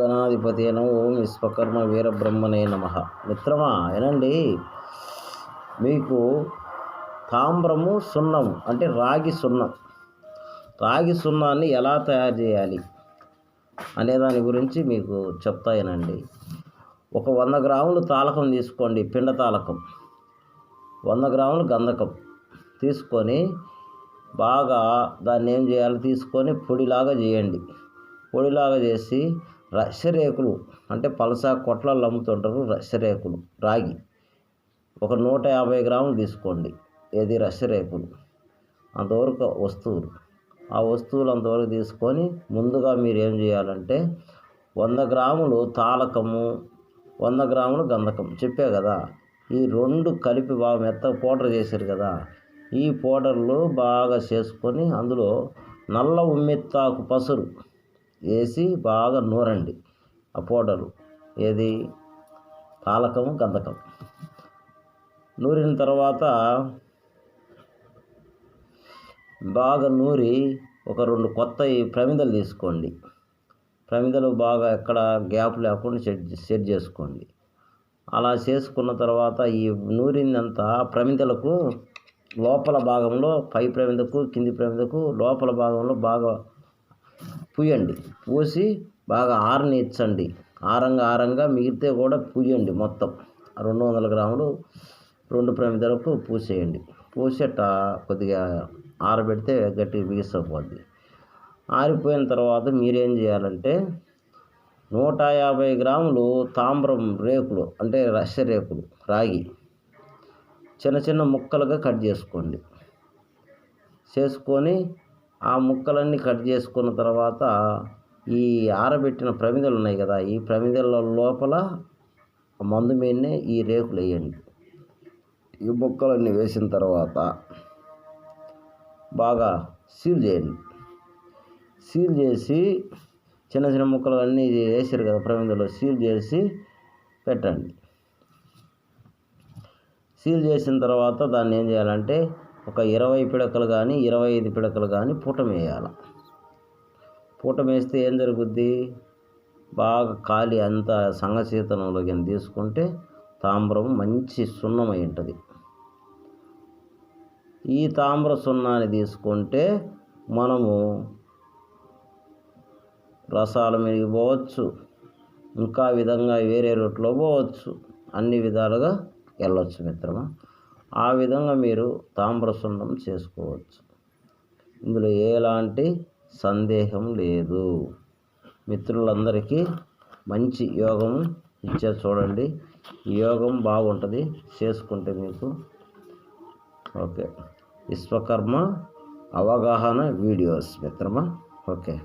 గణాధిపతి ఓం విశ్వకర్మ వీరబ్రహ్మనే నమ. మిత్రమా ఏనండి మీకు తామ్రము సున్నం అంటే రాగి సున్నం. రాగి సున్నాన్ని ఎలా తయారు చేయాలి అనే దాని గురించి మీకు చెప్తాయనండి ఒక వంద గ్రాములు తాలకం తీసుకోండి పిండ తాలకం వంద గ్రాములు గంధకం తీసుకొని బాగా దాన్ని ఏం చేయాలి? తీసుకొని పొడిలాగా చేయండి. పొడిలాగా చేసి రసరేకులు అంటే పలసా కొట్లలో అమ్ముతుంటారు రసరేకులు రాగి ఒక నూట యాభై గ్రాములు తీసుకోండి. ఏది రసరేకులు అంతవరకు వస్తువులు. ఆ వస్తువులు అంతవరకు తీసుకొని ముందుగా మీరు ఏం చేయాలంటే వంద గ్రాములు తాలకము వంద గ్రాములు గంధకం చెప్పే కదా ఈ రెండు కలిపి బాగా మెత్తగా పౌడర్ చేశారు కదా ఈ పౌడర్లు బాగా చేసుకొని అందులో నల్ల ఉమ్మెత్తాకు పసురు వేసి బాగా నూరండి ఆ పౌడరు. ఏది? పాలకం గంధకం నూరిన తర్వాత బాగా నూరి ఒక రెండు కొత్త ప్రమిదలు తీసుకోండి. ప్రమిదలు బాగా ఎక్కడ గ్యాప్ లేకుండా సెట్ సెట్ చేసుకోండి. అలా చేసుకున్న తర్వాత ఈ నూరిందంతా ప్రమిదలకు లోపల భాగంలో పై ప్రమిదకు కింది ప్రమిదకు లోపల భాగంలో బాగా పూయండి. పూసి బాగా ఆరనిచ్చండి ఆరంగా ఆరంగా మిగిలితే కూడా పూయండి మొత్తం. రెండు వందల గ్రాములు రెండు ప్రమిదలకు పూసేయండి. పూసేట కొద్దిగా ఆరబెడితే గట్టిగా బిగిసిపోద్ది ఆరిపోయిన తర్వాత మీరేం చేయాలంటే నూట యాభై గ్రాములు తామ్రం రేకులు అంటే రస రేకులు రాగి చిన్న చిన్న ముక్కలుగా కట్ చేసుకోండి. చేసుకొని ఆ ముక్కలన్నీ కట్ చేసుకున్న తర్వాత ఈ ఆరబెట్టిన ప్రమిదలు ఉన్నాయి కదా ఈ ప్రమిదల లోపల మందు మీదనే ఈ రేకులు వేయండి. ఈ ముక్కలన్నీ వేసిన తర్వాత బాగా సీల్ చేయండి. సీల్ చేసి చిన్న చిన్న ముక్కలు అన్నీ వేసారు కదా ప్రమిదలో సీల్ చేసి పెట్టండి. సీల్ చేసిన తర్వాత దాన్ని ఏం చేయాలంటే ఒక ఇరవై పిడకలు కానీ ఇరవై ఐదు పిడకలు కానీ పూటం వేయాలి. పూటం వేస్తే ఏం జరుగుద్ది? బాగా ఖాళీ అంత సంగశీతనంలోకి తీసుకుంటే తామ్రం మంచి సున్నమై ఉంటుంది. ఈ తామ్ర సున్నాన్ని తీసుకుంటే మనము రసాల మీదకి పోవచ్చు ఇంకా విధంగా వేరే రూట్లో పోవచ్చు. అన్ని విధాలుగా వెళ్ళొచ్చు మిత్రమా. ఆ విధంగా మీరు తామ్రసున్నం చేసుకోవచ్చు. ఇందులో ఎలాంటి సందేహం లేదు. మిత్రులందరికీ మంచి యోగం ఇచ్చే చూడండి. యోగం బాగుంటుంది చేసుకుంటే మీకు. ఓకే. విశ్వకర్మ అవగాహన వీడియోస్ మిత్రమా? ఓకే.